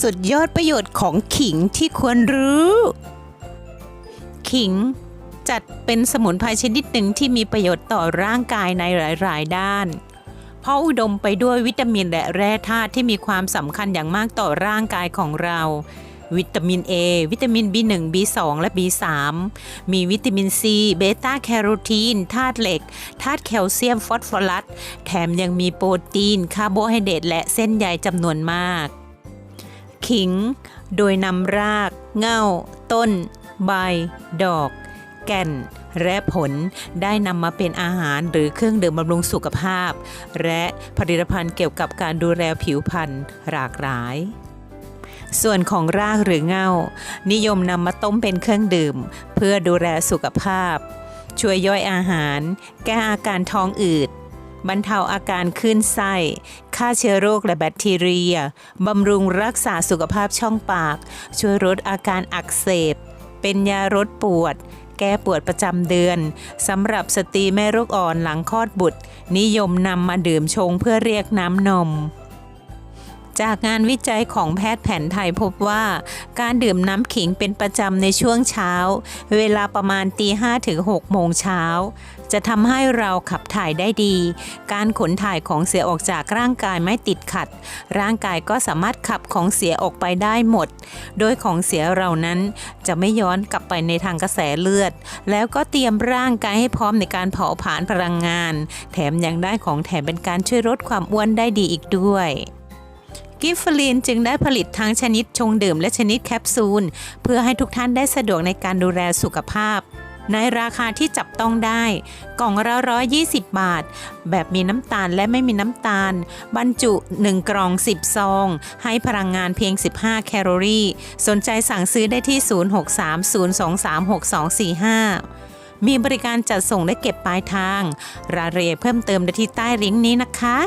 สุดยอดประโยชน์ของขิงที่ควรรู้ ขิงจัดเป็นสมุนไพรชนิดหนึ่งที่มีประโยชน์ต่อร่างกายในหลาย ๆ ด้าน เพราะอุดมไปด้วยวิตามินและแร่ธาตุที่มีความสำคัญอย่างมากต่อร่างกายของเรา วิตามิน A วิตามิน B1 B2 และ B3 มีวิตามิน C เบต้าแคโรทีนธาตุเหล็กธาตุแคลเซียมฟอสฟอรัส แถมยังมีโปรตีน คาร์โบไฮเดรตและเส้นใยจำนวนมาก ขิง โดยนำราก เง่า ต้น ใบ ดอก แก่น และผลได้นำมาเป็นอาหารหรือเครื่องดื่มบำรุงสุขภาพ และผลิตภัณฑ์เกี่ยวกับการดูแลผิวพรรณหลากหลายส่วนของรากหรือเง่านิยมนำมาต้มเป็นเครื่องดื่ม เพื่อดูแลสุขภาพ ช่วยย่อยอาหาร แก้อาการท้องอืด บรรเทาอาการคลื่นไส้ ฆ่าเชื้อโรคและแบคทีเรีย บำรุงรักษาสุขภาพช่องปาก ช่วยลดอาการอักเสบ เป็นยาลดปวด แก้ปวดประจำเดือนสำหรับสตรีแม่ลูกอ่อนหลังคลอดบุตร นิยมนำมาดื่มชงเพื่อเรียกน้ำนม จากงานวิจัยของแพทย์แผนไทยพบว่า การดื่มน้ำขิงเป็นประจำในช่วงเช้า เวลาประมาณตีห้ถึง6โมงเช้า จะทำให้เราขับถ่ายได้ดี การขนถ่ายของเสียออกจากร่างกายไม่ติดขัด ร่างกายก็สามารถขับของเสียออกไปได้หมด โดยของเสียเหล่านั้นจะไม่ย้อนกลับไปในทางกระแสเลือด แล้วก็เตรียมร่างกายให้พร้อมในการเผาผลาญพลังงาน แถมยังได้ของแถมเป็นการช่วยลดความอ้วนได้ดีอีกด้วย กิฟฟลีนจึงได้ผลิตทั้งชนิดชงดื่มและชนิดแคปซูล เพื่อให้ทุกท่านได้สะดวกในการดูแลสุขภาพ ในราคาที่จับต้องได้ กล่องละ120 บาท แบบมีน้ำตาลและไม่มีน้ำตาล บรรจุ 1 กล่อง 10 ซอง ให้พลังงานเพียง 15 แคลอรี่ สนใจสั่งซื้อได้ที่ 0630236245มีบริการจัดส่งและเก็บปลายทาง รายละเอียดเพิ่มเติมได้ที่ใต้ลิงก์นี้นะคะ